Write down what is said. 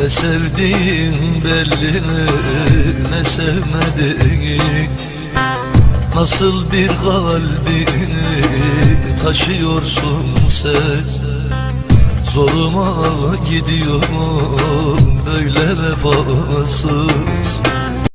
Ne sevdiğin belli mi? ne sevmediğin Nasıl bir kalbini taşıyorsun sen Zoruma gidiyorum böyle vefasız